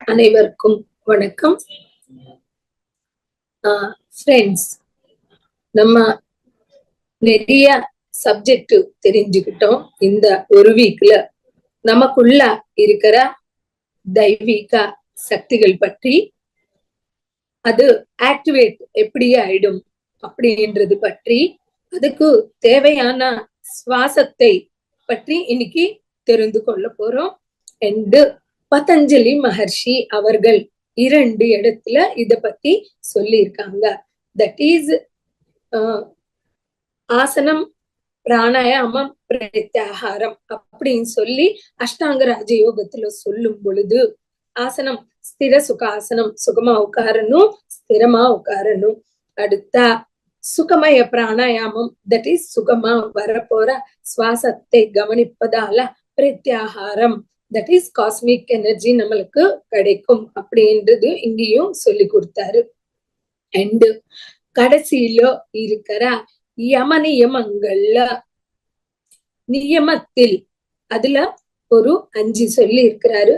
அனைவருக்கும் வணக்கம். ஃப்ரெண்ட்ஸ் நம்ம நிறைய சப்ஜெக்ட் தெரிஞ்சுக்கிட்டோம். இந்த ஒரு வீக்ல நமக்குள்ள இருக்கிற தெய்வீக சக்திகள் பற்றி அது ஆக்டிவேட் எப்படி ஆயிடும் அப்படின்றது பற்றி அதுக்கு தேவையான சுவாசத்தை பற்றி இன்னைக்கு தெரிந்து கொள்ள போறோம். என்று பதஞ்சலி மகர்ஷி அவர்கள் இரண்டு இடத்துல இத பத்தி சொல்லியிருக்காங்க. தட் இஸ் ஆசனம் பிராணாயாமம் பிரத்யாகாரம் அப்படின்னு சொல்லி அஷ்டாங்க ராஜயோகத்துல சொல்லும் பொழுது ஆசனம் ஸ்திர சுகாசனம் சுகமா உட்காரணும் ஸ்திரமா உட்காரணும். அடுத்த சுகமய பிராணாயாமம் தட் இஸ் சுகமா வரப்போற சுவாசத்தை கவனிப்பதால பிரத்யாகாரம். தட் இஸ் காஸ்மிக் எனர்ஜி நம்மளுக்கு கிடைக்கும் அப்படின்றது இங்கேயும் சொல்லி கொடுத்தாரு. அண்டு கடைசியில இருக்கிற யம நியமங்கள்ல நியமத்தில் அதுல ஒரு அஞ்சு சொல்லி இருக்கிறாரு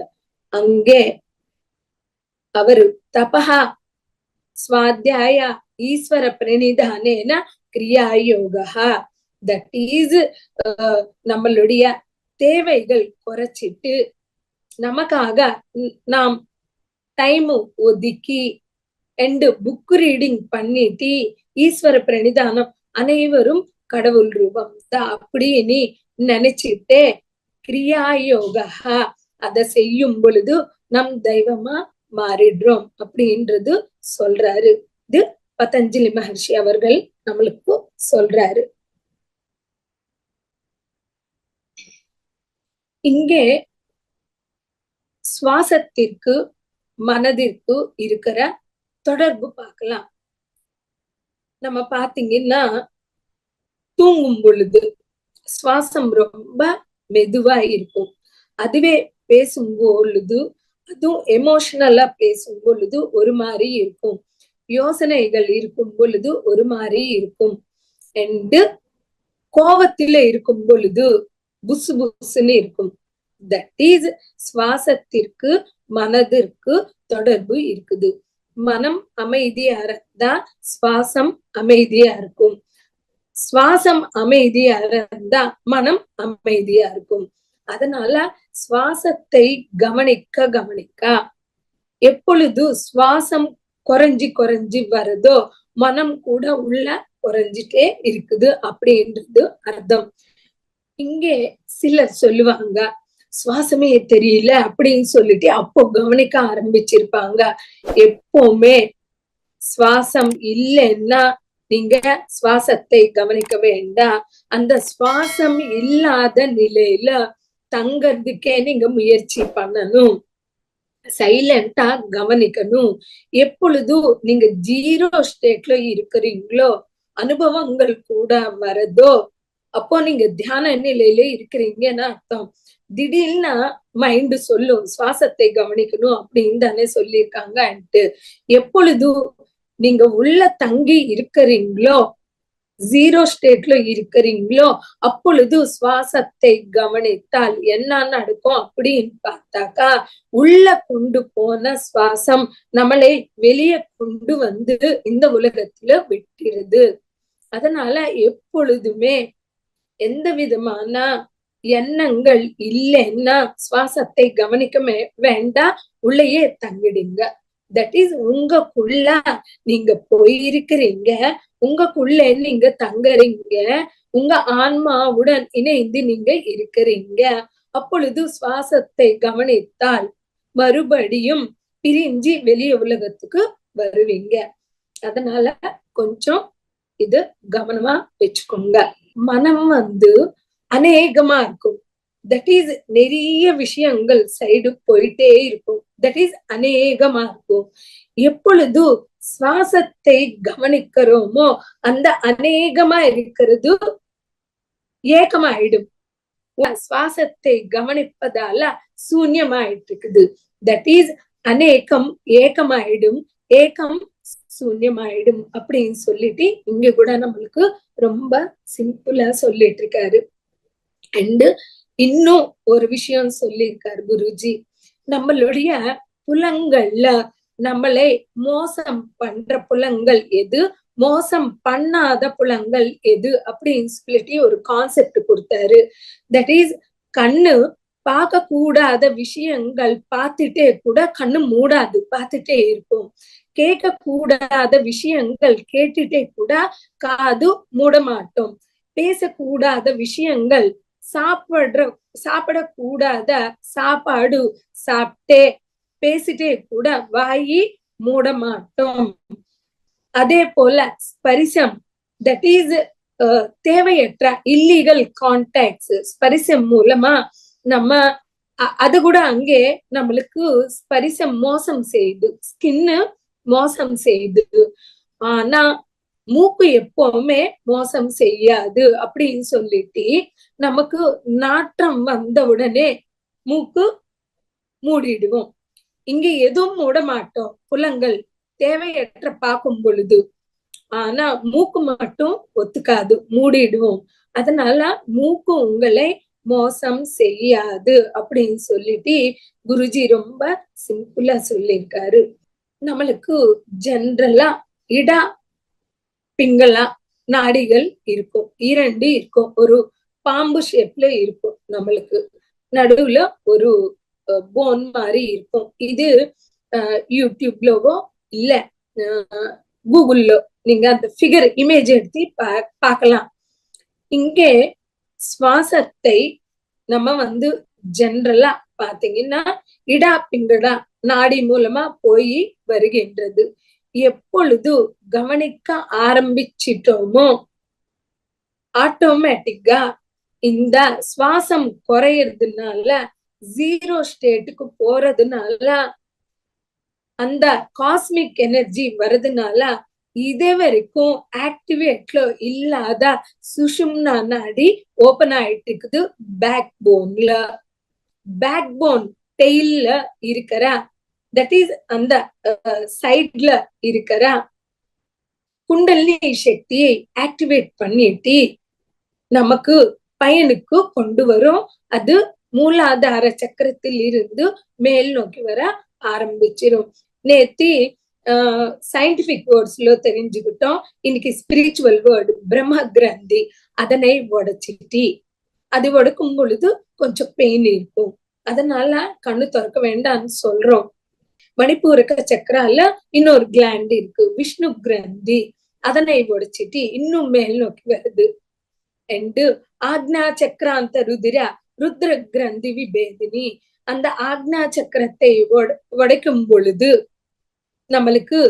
அங்கே அவரு தபஹா சுவாத்தியாய ஈஸ்வர பிரணிதானேன கிரியாயோகா தட் இஸ் uh, நம்மளுடைய தேவைகள் குறைச்சிட்டு நமக்காக நாம் டைம் ஒதுக்கி அண்டு புக் ரீடிங் பண்ணிட்டு ஈஸ்வர பிரணிதானம் அனைவரும் கடவுள் ரூபம். தான் அப்படின்னு கிரியா கிரியாயோகா அதை செய்யும் பொழுது நம் தெய்வமா மாறிடுறோம் அப்படின்றது சொல்றாரு. இது பதஞ்சலி மகர்ஷி அவர்கள் நம்மளுக்கு சொல்றாரு. இங்கே சுவாசத்திற்கு மனதிற்கு இருக்கிற தொடர்பு பார்க்கலாம். நம்ம பாத்தீங்கன்னா தூங்கும் பொழுது சுவாசம் ரொம்ப மெதுவா இருக்கும். அதுவே பேசும் பொழுது அதுவும் எமோஷனலா பேசும் பொழுது ஒரு மாதிரி இருக்கும். யோசனைகள் இருக்கும் பொழுது ஒரு மாதிரி இருக்கும். அண்டு கோவத்தில இருக்கும் பொழுது புசு புசுன்னு இருக்கும். தட் இஸ் சுவாசத்திற்கு மனதிற்கு தொடர்பு இருக்குது. மனம் அமைதியா இருந்தா சுவாசம் அமைதியா இருக்கும். சுவாசம் அமைதியா இருந்தா மனம் அமைதியா இருக்கும். அதனால சுவாசத்தை கவனிக்க கவனிக்க. எப்பொழுது சுவாசம் குறைஞ்சி குறைஞ்சி வருதோ மனம் கூட உள்ள குறைஞ்சிட்டே இருக்குது அப்படின்றது அர்த்தம். இங்கே சிலர் சொல்லுவாங்க சுவாசமே தெரியல அப்படின்னு சொல்லிட்டு அப்போ கவனிக்க ஆரம்பிச்சிருப்பாங்க. எப்பவுமே சுவாசம் இல்லைன்னா நீங்க சுவாசத்தை கவனிக்க வேண்டாம். அந்த சுவாசம் இல்லாத நிலையில தங்கறதுக்கே நீங்க முயற்சி பண்ணணும். சைலண்டா கவனிக்கணும். எப்பொழுதும் நீங்க ஜீரோ ஸ்டேட்ல இருக்கிறீங்களோ அனுபவங்கள் கூட வரதோ அப்போ நீங்க தியான நிலையில இருக்கிறீங்கன்னு அர்த்தம். திடீர்னா மைண்டு சொல்லும் சுவாசத்தை கவனிக்கணும் அப்படின்னு தானே சொல்லியிருக்காங்கன்ட்டு எப்பொழுதும் நீங்க உள்ள தங்கி இருக்கிறீங்களோ ஜீரோ ஸ்டேட்ல இருக்கிறீங்களோ அப்பொழுது சுவாசத்தை கவனித்தால் என்ன நடக்கும் அப்படின்னு பார்த்தாக்கா உள்ள கொண்டு போன சுவாசம் நம்மளை வெளியே கொண்டு வந்து இந்த உலகத்துல விட்டுருது. அதனால எப்பொழுதுமே எந்த விதமான எண்ணங்கள் இல்லைன்னா சுவாசத்தை கவனிக்க வேண்டாம் உள்ளேயே தங்கிடுங்க. தட் இஸ் உங்களுக்குள்ள நீங்க போயிருக்கிறீங்க. உங்களுக்குள்ள நீங்க தங்குறீங்க. உங்க ஆன்மாவுடன் இணைந்து நீங்க இருக்கிறீங்க. அப்பொழுது சுவாசத்தை கவனித்தால் மறுபடியும் பிரிஞ்சு வெளிய உலகத்துக்கு வருவீங்க. அதனால கொஞ்சம் இது கவனமா வச்சுக்கோங்க. மனம் வந்து அநேகமா இருக்கும். தட் இஸ் நிறைய விஷயங்கள் சைடு போயிட்டே இருக்கும். தட் இஸ் அநேகமா இருக்கும். எப்பொழுது சுவாசத்தை கவனிக்கிறோமோ அந்த அநேகமா இருக்கிறது ஏகமாயிடும். சுவாசத்தை கவனிப்பதால சூன்யமாயிட்டு இருக்குது தட் இஸ் அநேகம் ஏகமாயிடும். ஏகம் சூன்யமாயிடும் அப்படின்னு சொல்லிட்டு இங்க கூட நம்மளுக்கு ரொம்ப சிம்பிளா சொல்லிட்டு இருக்காரு அண்டு இன்னும் ஒரு விஷயம் சொல்லியிருக்காரு குருஜி. நம்மளுடைய புலங்கள்ல நம்மளை மோசம் பண்ற புலங்கள் எது? மோசம் பண்ணாத புலங்கள் எது? அப்படின்னு சொல்லிட்டு ஒரு கான்செப்ட் கொடுத்தாரு. தட் இஸ் கண்ணு பார்க்க கூடாத விஷயங்கள் பார்த்துட்டே கூட கண்ணு மூடாது. பார்த்துட்டே இருக்கும் கேட்க கூடாத விஷயங்கள் கேட்டுட்டே கூட காது மூட மாட்டோம் பேசக்கூடாத விஷயங்கள் சாப்பிடுற சாப்பிடக்கூடாத சாப்பாடு சாப்பிட்டே பேசிட்டே கூட வாயி மூட மாட்டோம் அதே போல ஸ்பரிசம் தட் இஸ் தேவையற்ற இல்லீகல் கான்டாக்ட்ஸ் ஸ்பரிசம் மூலமா நம்ம அது கூட அங்கே நம்மளுக்கு ஸ்பரிசம் மோசம் செய்யுது ஸ்கின்னு மோசம் செய்யுது ஆனா மூக்கு எப்பவுமே மோசம் செய்யாது அப்படின்னு சொல்லிட்டு நமக்கு நாற்றம் வந்த உடனே மூக்கு மூடிடுவோம். இங்க எதுவும் மூட மாட்டோம். புலங்கள் தேவையற்ற பார்க்கும் பொழுது. ஆனா மூக்கு மட்டும் ஒத்துக்காது. மூடிடுவோம். அதனால மூக்கு உங்களை மோசம் செய்யாது அப்படின்னு சொல்லிட்டு குருஜி ரொம்ப சிம்பிளா சொல்லியிருக்காரு. நம்மளுக்கு ஜென்ரலா இடா பிங்களா நாடிகள் இருக்கும். இரண்டு இருக்கும். ஒரு பாம்பு ஷேப்ல இருக்கும் நம்மளுக்கு. நடுவுல ஒரு போன் மாதிரி இருக்கும். இது யூடியூப்லவோ இல்ல கூகுள்ல நீங்க அந்த ஃபிகர் இமேஜ் எடுத்து பா பார்க்கலாம். இங்கே சுவாசத்தை நம்ம வந்து ஜென்ரலா பாத்தீங்கன்னா இடா பிங்கடா நாடி மூலமா போய் வருகின்றது. எப்பொழுது கவனிக்க ஆரம்பிச்சிட்டோமோ ஆட்டோமேட்டிக்கா இந்த சுவாசம் குறையறதுனால ஜீரோ ஸ்டேட்டுக்கு போறதுனால அந்த காஸ்மிக் எனர்ஜி வர்றதுனால இது வரைக்கும் ஆக்டிவேட்ல இல்லாத சுஷும்னா நாடி ஓபன் ஆயிட்டு இருக்குது பேக் போன்ல பேக் போன் டெய்ல இருக்கிற தட் இஸ் அந்த சைட்ல இருக்கிற குண்டலினி சக்தியை ஆக்டிவேட் பண்ணிட்டு நமக்கு பயனுக்கு கொண்டு வரும். அது மூலாதார சக்கரத்தில் இருந்து மேல் நோக்கி வர ஆரம்பிச்சிரும். நேத்தி uh, சயின்டிபிக் வேர்ட்ஸ்ல தெரிஞ்சுக்கிட்டோம். இன்னைக்கு ஸ்பிரிச்சுவல் வேர்டு பிரம்ம கிரந்தி அதனை உடைச்சிட்டி. அது உடைக்கும் பொழுது கொஞ்சம் பெயின் இருக்கும். அதனால கண்ணு திறக்க வேண்டாம்னு சொல்றோம். மணிப்பூருக்கு சக்கரால இன்னொரு கிளாண்ட் இருக்கு விஷ்ணு கிரந்தி. அதனை உடைச்சிட்டு இன்னும் மேல் நோக்கி வருது. அண்டு ஆக்னா சக்கராந்த ருதிர ருத்ர கிரந்தி விபேதினி. அந்த ஆக்னா சக்கரத்தை உடைக்கும் பொழுது நம்மளுக்கு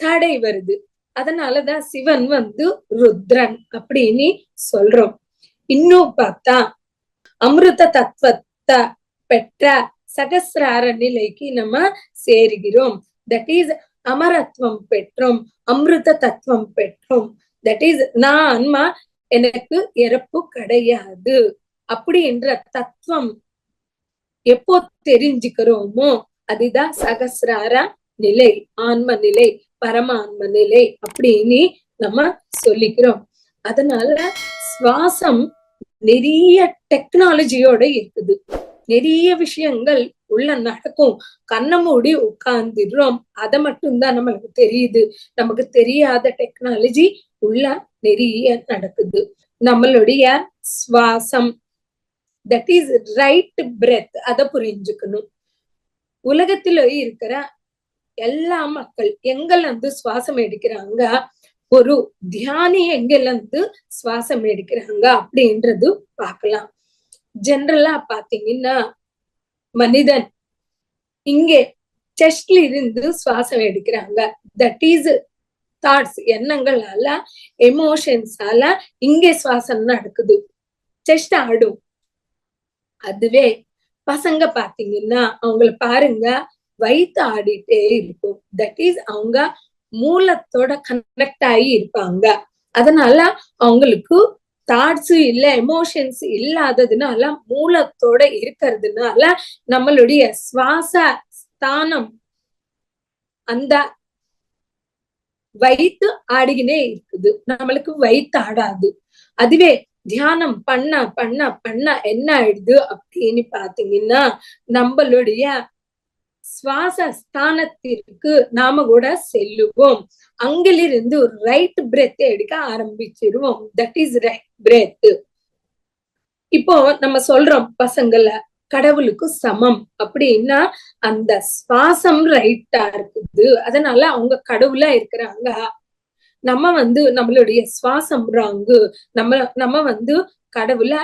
தடை வருது. அதனாலதான் சிவன் வந்து ருத்ரன் அப்படின்னு சொல்றோம். இன்னும் பார்த்தா அமிர்த தத்துவத்தை பெற்ற சகசிரார நிலைக்கு நம்ம சேருகிறோம். தட் இஸ் அமரத்துவம் பெற்றோம் அமிர்த தத்துவம் பெற்றோம். தட் இஸ் நான் ஆன்மா எனக்கு இறப்பு கிடையாது. அப்படி என்ற தத்துவம் எப்போ தெரிஞ்சுக்கிறோமோ அதுதான் சகசிரார நிலை ஆன்ம நிலை பரமான்ம நிலை அப்படின்னு நம்ம சொல்லிக்கிறோம். அதனால சுவாசம் நிறைய டெக்னாலஜியோட இருக்குது. நிறைய விஷயங்கள் உள்ள நடக்கும். கண்ணை மூடி உட்கார்ந்துடுறோம். அதை மட்டும்தான் நம்மளுக்கு தெரியுது. நமக்கு தெரியாத டெக்னாலஜி உள்ள நிறைய நடக்குது. நம்மளுடைய சுவாசம் தட் இஸ் ரைட் பிரெத் அதை புரிஞ்சுக்கணும். உலகத்துல இருக்கிற எல்லா மக்கள் எங்கிலிருந்து இருந்து சுவாசம் எடுக்கிறாங்க? ஒரு தியானி எங்கிலிருந்து இருந்து சுவாசம் எடுக்கிறாங்க அப்படின்றது பார்க்கலாம். ஜென்ரலா பாத்தீங்கன்னா மனிதன் இங்கே செஸ்ட்ல இருந்து சுவாசம் எடுக்கிறாங்க. தட் இஸ் தாட்ஸ் எண்ணங்களால எமோஷன்ஸால இங்கே சுவாசம் நடக்குது. செஸ்ட் ஆடும். அதுவே பசங்க பாத்தீங்கன்னா அவங்கள பாருங்க வயிற்று ஆடிட்டே இருக்கும். தட் இஸ் அவங்க மூலத்தோட கனெக்ட் ஆகி இருப்பாங்க. அதனால அவங்களுக்கு தாட்ஸ் இல்ல எமோஷன்ஸ் இல்லாததுனால மூலத்தோட இருக்கிறதுனால நம்மளுடைய சுவாச ஸ்தானம் அந்த வயிற்று ஆடிக்கினே இருக்குது. நம்மளுக்கு வயிற்று ஆடாது. அதுவே தியானம் பண்ண பண்ண பண்ண என்ன ஆயிடுது அப்படின்னு பாத்தீங்கன்னா நம்மளுடைய சுவாச ஸ்தானத்திற்கு நாம கூட செல்லுவோம். அங்கிலிருந்து ரைட் பிரெத் எடுக்க ஆரம்பிச்சிருவோம். தட் இஸ் ரைட் பிரெத் இப்போ நம்ம சொல்றோம் பசங்கள கடவுளுக்கு சமம். அப்படின்னா அந்த சுவாசம் ரைட்டா இருக்குது. அதனால அவங்க கடவுளா இருக்கிறாங்க. நம்ம வந்து நம்மளுடைய சுவாசம் ராங்கு நம்ம நம்ம வந்து கடவுள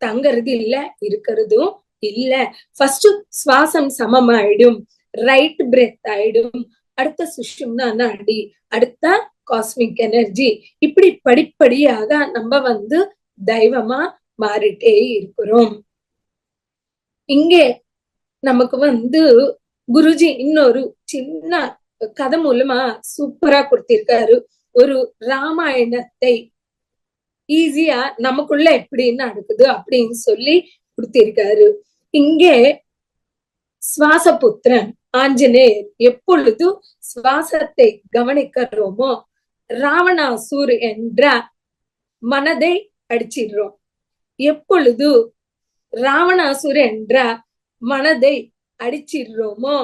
தங்கறது இல்ல இருக்கிறதும் இல்ல. ஃபர்ஸ்ட் சுவாசம் சமமாயிடும். ரைட் பிரெத் ஆயிடும். அடுத்த சுஷும்னா நாடி அடுத்த காஸ்மிக் எனர்ஜி இப்படி படிப்படியாக நம்ம வந்து தெய்வமா மாறிட்டே இருக்கிறோம். இங்கே நமக்கு வந்து குருஜி இன்னொரு சின்ன கதை மூலமா சூப்பரா கொடுத்திருக்காரு. ஒரு ராமாயணத்தை ஈஸியா நமக்குள்ள எப்படி நடக்குது அப்படின்னு சொல்லி கொடுத்திருக்காரு. இங்கே சுவாசபுத்திரன் ஆஞ்சநேயர் எப்பொழுது சுவாசத்தை கவனிக்கிறோமோ ராவணாசூர் என்ற மனதை அடிச்சிடுறோம். எப்பொழுது ராவணாசுர் என்ற மனதை அடிச்சிடுறோமோ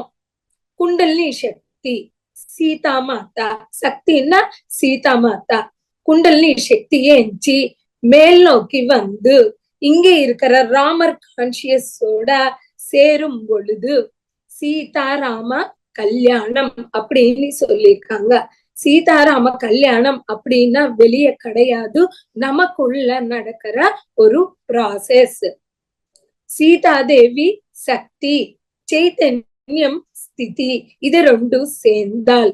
குண்டலினி சக்தி சீதா மாதா சக்தின்னா சீதா மாதா குண்டலினி சக்தி எஞ்சி மேல் நோக்கி வந்து இங்கே இருக்கிற ராமர் கான்சியஸோட சேரும் பொழுது சீதாராம கல்யாணம் அப்படின்னு சொல்லியிருக்காங்க. சீதாராம கல்யாணம் அப்படின்னா வெளியே கிடையாது நமக்குள்ள நடக்கிற ஒரு ப்ராசஸ் சீதாதேவி சக்தி சைத்தன்யம் ஸ்திதி இது ரெண்டும் சேர்ந்தால்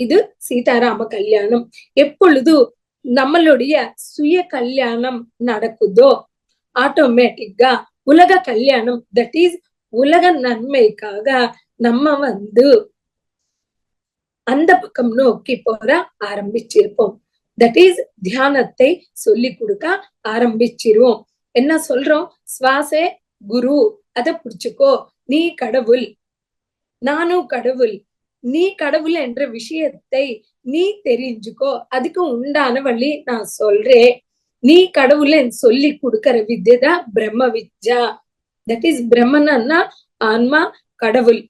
இது சீதாராம கல்யாணம். எப்பொழுது நம்மளுடைய சுய கல்யாணம் நடக்குதோ ஆட்டோமேட்டிக்கா உலக கல்யாணம். தட் இஸ் உலக நன்மைக்காக நம்ம வந்து அந்த பக்கம் நோக்கி போற ஆரம்பிச்சிருப்போம். தட் இஸ் தியானத்தை சொல்லி கொடுக்க ஆரம்பிச்சிருவோம். என்ன சொல்றோம்? சுவாசே குரு. அத புடிச்சுக்கோ. நீ கடவுள். நானும் கடவுள். நீ கடவுள் என்ற விஷயத்தை நீ தெரிஞ்சுக்கோ. அதுக்கு உண்டான வழி நான் சொல்றேன். நீ கடவுள் சொல்லி கொடுக்கற வித்யை தான் பிரம்ம வித்யா. தட் இஸ் பிரம்மன்னா ஆன்மா கடவுள்.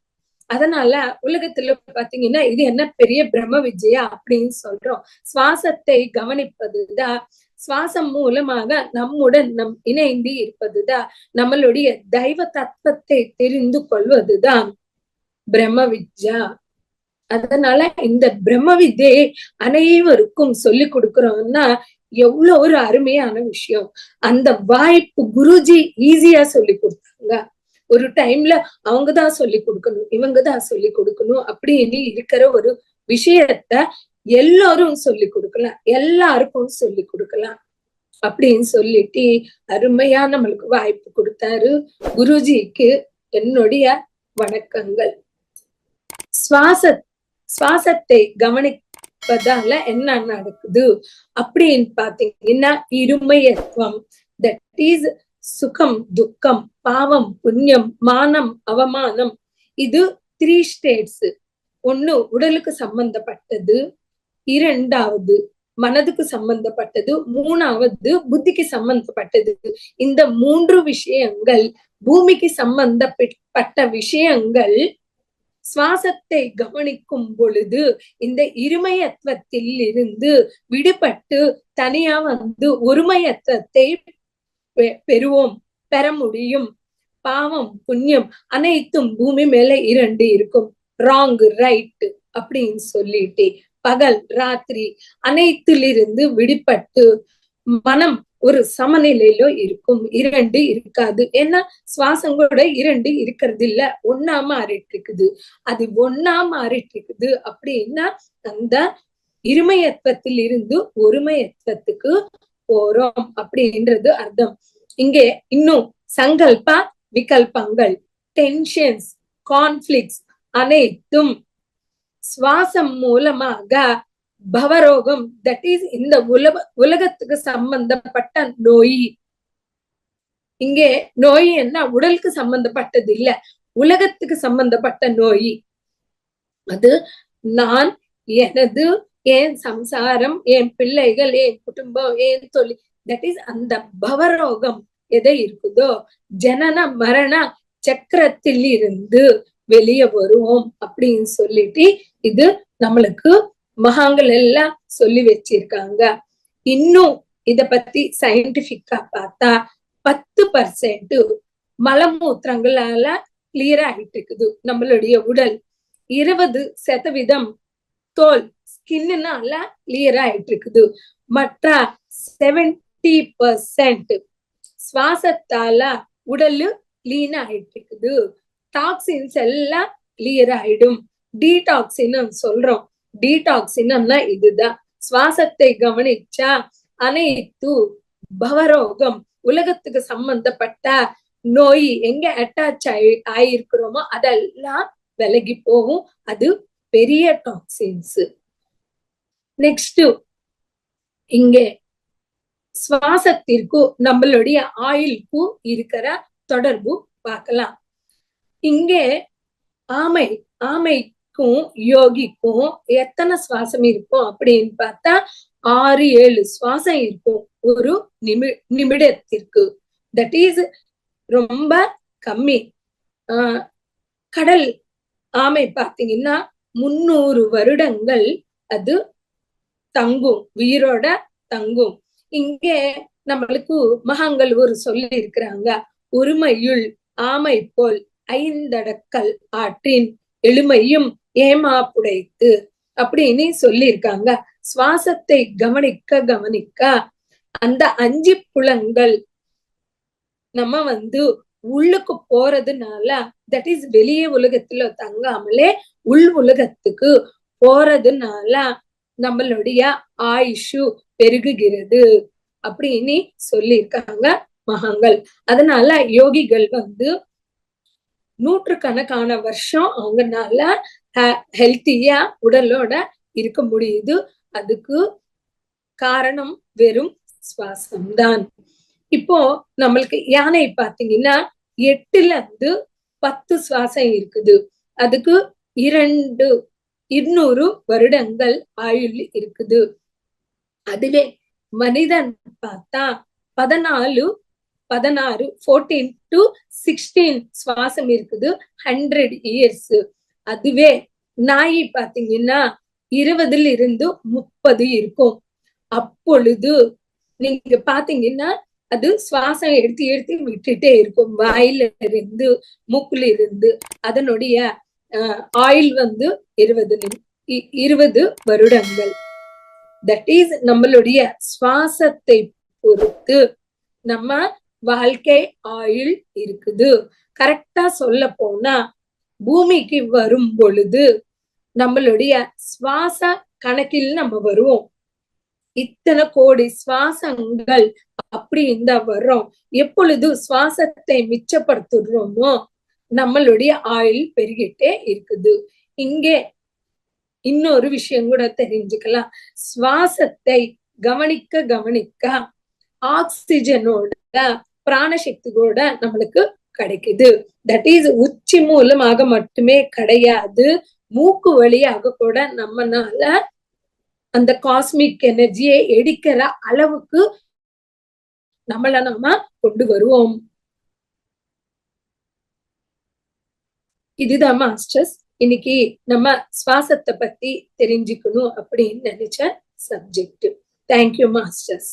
அதனால உலகத்துல பாத்தீங்கன்னா இது என்ன பெரிய பிரம்ம விஜயா அப்படின்னு சொல்றோம். சுவாசத்தை கவனிப்பதுதான் சுவாசம் மூலமாக நம்முடன் நம் இணைந்து இருப்பதுதான் நம்மளுடைய தெய்வ தத்துவத்தை தெரிந்து கொள்வதுதான் பிரம்ம வித்யா. அதனால இந்த பிரம்ம வித்யை அனைவருக்கும் சொல்லி கொடுக்கிறோம்னா எவ்வளவு ஒரு அருமையான விஷயம். அந்த வாய்ப்பு குருஜி ஈஸியா சொல்லி கொடுத்தாங்க. ஒரு டைம்ல அவங்கதான் சொல்லி கொடுக்கணும் இவங்கதான் சொல்லி கொடுக்கணும் அப்படின்னு இருக்கிற ஒரு விஷயத்த எல்லாரும் சொல்லி கொடுக்கலாம் எல்லாருக்கும் சொல்லி கொடுக்கலாம் அப்படின்னு சொல்லிட்டு அருமையா நம்மளுக்கு வாய்ப்பு கொடுத்தாரு குருஜிக்கு என்னுடைய வணக்கங்கள். சுவாச சுவாசத்தை கவனிப்பதால என்ன நடக்குது? அப்படின்னு பாத்தீங்கன்னா இருமையத்துவம். தட் இஸ் சுகம் துக்கம் பாவம் புண்ணியம் மானம் அவமானம். இது த்ரீ ஸ்டேட்ஸ் ஒண்ணு உடலுக்கு சம்பந்தப்பட்டது இரண்டாவது மனதுக்கு சம்பந்தப்பட்டது மூணாவது புத்திக்கு சம்பந்தப்பட்டது. இந்த மூன்று விஷயங்கள் பூமிக்கு சம்பந்தப்பட்ட விஷயங்கள் சுவாசத்தை கவனிக்கும் பொழுது இந்த இருமயத்துவத்தில் இருந்து விடுபட்டு தனியா வந்து ஒருமயத்துவத்தை பெறுவோம் பெற முடியும். பாவம் புண்ணியம் அனைத்தும் பூமி மேல இரண்டு இருக்கும். ராங் ரைட் அப்படின்னு சொல்லிட்டு பகல் ராத்திரி அனைத்திலிருந்து விடுபட்டு மனம் ஒரு சமநிலையில இருக்கும். இரண்டு இருக்காது. ஏன்னா சுவாசம் கூட இரண்டு இருக்கிறது இல்ல ஒன்னா மாறிட்டு இருக்குது அது ஒன்னா மாறிட்டு இருக்குது அப்படின்னா அந்த இருமயத்துவத்தில் இருந்து ஒருமயத்துவத்துக்கு போறோம் அப்படின்றது அர்த்தம். இங்கே இன்னும் சங்கல்பா விகல்பங்கள் டென்ஷன்ஸ் கான்ஃபிளிக்ஸ் அனைத்தும் சுவாசம் மூலமாக பவரோகம் தட் இஸ் இந்த உலக உலகத்துக்கு சம்பந்தப்பட்ட நோய். இங்கே நோய் என்ன? உடலுக்கு சம்பந்தப்பட்டது இல்ல. உலகத்துக்கு சம்பந்தப்பட்ட நோய். அது நான் எனது என் சம்சாரம் என் பிள்ளைகள் என் குடும்பம் என் தொழில். தட் இஸ் அந்த பவரோகம் எதை இருக்குதோ? ஜனன மரண சக்கரத்தில் இருந்து வெளியே வருவோம் அப்படின்னு சொல்லிட்டு இது நம்மளுக்கு மகாங்கள் எல்லாம் சொல்லி வச்சிருக்காங்க. இன்னும் இத பத்தி சயின்டிபிக்கா பார்த்தா பத்து பர்சன்ட் மலமூத்திரங்களால கிளியர் ஆகிட்டு இருக்குது நம்மளுடைய உடல். இருபது சதவீதம் தோல் ஸ்கின்னால கிளியர் ஆயிட்டு இருக்குது. மற்ற செவன்டி பர்சன்ட் சுவாசத்தால உடல் கிளீன் ஆயிட்டு இருக்குது. டாக்ஸின்ஸ் எல்லாம் கிளியர் ஆயிடும். டீடாக்சின்னு சொல்றோம். டீடாக்சினம்னா இதுதான் சுவாசத்தை கவனிச்சா அனைத்து பவரோகம் உலகத்துக்கு சம்பந்தப்பட்ட நோய் எங்க அட்டாச் ஆயி ஆயிருக்கிறோமோ அதெல்லாம் விலகி போகும். அது பெரிய டாக்ஸின்ஸ் நெக்ஸ்ட் இங்கே சுவாசத்திற்கும் நம்மளுடைய ஆயிலுக்கும் இருக்கிற தொடர்பு பார்க்கலாம். இங்கே ஆமை ஆமை ஆமைக்கும் யோகிக்கும் எத்தனை சுவாசம் இருக்கும் அப்படின்னு பார்த்தா ஆறு ஏழு சுவாசம் இருக்கும் ஒரு நிமி நிமிடத்திற்கு. தட் இஸ் ரொம்ப கம்மி. ஆஹ் கடல் ஆமை பார்த்தீங்கன்னா முன்னூறு வருடங்கள் அது தங்கும் உயிரோட தங்கும். இங்கே நம்மளுக்கு மகாங்கள் ஒரு சொல்லி இருக்கிறாங்க உரிமையுள் ஆமை போல் ஐந்தடக்கல் ஆற்றின் எளிமையும் ஏமா புடைத்து அப்படின்னு சொல்லியிருக்காங்க. சுவாசத்தை கவனிக்க கவனிக்க அந்த அஞ்சு புலங்கள் நம்ம வந்து உள்ளுக்கு போறதுனால தட் இஸ் வெளியே உலகத்துல தங்காமலே உள் உலகத்துக்கு போறதுனால நம்மளுடைய ஆயுஷு பெருகுகிறது அப்படின்னு சொல்லியிருக்காங்க மகங்கள் அதனால யோகிகள் வந்து நூற்றுக்கணக்கான வருஷம் அவங்கனால ஹெல்த்தியா உடலோட இருக்க முடியுது. அதுக்கு காரணம் வெறும் சுவாசம் தான் இப்போ நம்மளுக்கு யானை பாத்தீங்கன்னா எட்டுல இருந்து பத்து சுவாசம் இருக்குது. அதுக்கு இரண்டு இருநூறு வருடங்கள் ஆயுள் இருக்குது. அதுவே மனிதன் பார்த்தா பதினாலு பதினாறு ஃபோர்டீன் டு சிக்ஸ்டீன் சுவாசம் இருக்குது. ஹண்ட்ரட் இயர்ஸ் அதுவே நாய் பாத்தீங்கன்னா இருபதுல இருந்து முப்பது இருக்கும். அப்பொழுது நீங்க பாத்தீங்கன்னா அது சுவாசம் எடுத்து எடுத்து விட்டுட்டே இருக்கும். வாயில இருந்து மூக்குல இருந்து. அதனுடைய ஆயில் வந்து இருபது இருபது வருடங்கள். தட் இஸ் நம்மளுடைய சுவாசத்தை பொறுத்து நம்ம வாழ்க்கை ஆயுள் இருக்குது. கரெக்டா சொல்ல போனா பூமிக்கு வரும் பொழுது நம்மளுடைய சுவாச கணக்கில் நம்ம வருவோம். இத்தனை கோடி சுவாசங்கள் அப்படி இந்த வர்றோம். எப்பொழுது சுவாசத்தை மிச்சப்படுத்துறோமோ நம்மளுடைய ஆயுள் பெருகிட்டே இருக்குது. இங்கே இன்னொரு விஷயம் கூட தெரிஞ்சுக்கலாம். சுவாசத்தை கவனிக்க கவனிக்க ஆக்சிஜனோட பிராணசக்தி கூட நம்மளுக்கு கிடைக்குது. தட் இஸ் உச்சி மூலமாக மட்டுமே கிடையாது. மூக்கு வழியாக கூட நம்மனால அந்த காஸ்மிக் எனர்ஜியை எடுக்கிற அளவுக்கு நம்மள நம்ம கொண்டு வருவோம். இதுதான் மாஸ்டர்ஸ் இன்னைக்கு நம்ம சுவாசத்தை பத்தி தெரிஞ்சுக்கணும் அப்படின்னு நினைச்ச சப்ஜெக்ட் தேங்க்யூ மாஸ்டர்ஸ்